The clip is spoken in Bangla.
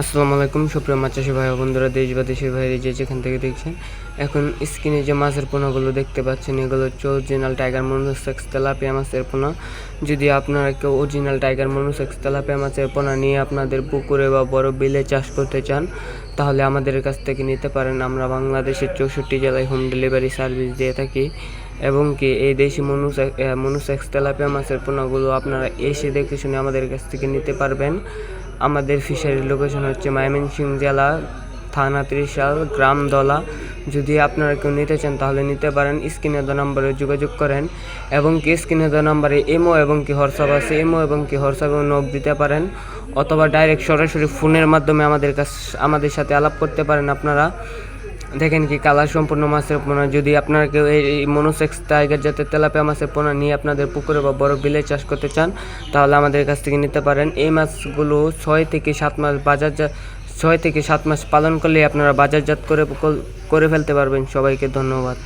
আসসালামু আলাইকুম, সুপ্রিয় মাছ চাষি ভাই বন্ধুরা, দেশ বা দেশের বাইরে যে যেখান থেকে দেখছেন, এখন স্ক্রিনে যে মাছের পোনাগুলো দেখতে পাচ্ছেন, এগুলো হচ্ছে অরিজিনাল টাইগার মনোসেক্স তেলাপিয়া মাছের পোনা। যদি আপনারা কেউ অরিজিনাল টাইগার মনোসেক্স তেলাপিয়া মাছের পোনা নিয়ে আপনাদের পুকুরে বা বড় বিলে চাষ করতে চান, তাহলে আমাদের কাছ থেকে নিতে পারেন। আমরা বাংলাদেশের চৌষট্টি জেলায় হোম ডেলিভারি সার্ভিস দিয়ে থাকি। এবং কি এই দেশি মনুসেক মনুসেক্স তেলাপিয়া মাছের পোনাগুলো আপনারা এসে দেখে শুনে আমাদের কাছ থেকে নিতে পারবেন। আমাদের ফিশারির লোকেশন হচ্ছে ময়মনসিংহ জেলা, থানা ত্রিশাল, গ্রাম দলা। যদি আপনারা কেউ নিতে চান তাহলে নিতে পারেন। স্ক্রিনে দেওয়া নম্বরে যোগাযোগ করেন এবং কি স্ক্রিনে দেওয়া নম্বরে এমও এবং কি হোয়াটসঅ্যাপ আছে এমও এবং কি হোয়াটসঅ্যাপে নক দিতে পারেন। অথবা ডাইরেক্ট সরাসরি ফোনের মাধ্যমে আমাদের কাছ আমাদের সাথে আলাপ করতে পারেন আপনারা। দেখেন কি, কালার সম্পূর্ণ মাছের পোনা। যদি আপনারা কেউ এই মনোসেক্স টাইগার জাতের তেলাপিয়া মাছের পোনা নিয়ে আপনাদের পুকুরে বা বড় বিলে চাষ করতে চান, তাহলে আমাদের কাছ থেকে নিতে পারেন। এই মাছগুলো ছয় থেকে সাত মাস বাজার ছয় থেকে সাত মাস পালন করলে আপনারা বাজারজাত করে করে ফেলতে পারবেন। সবাইকে ধন্যবাদ।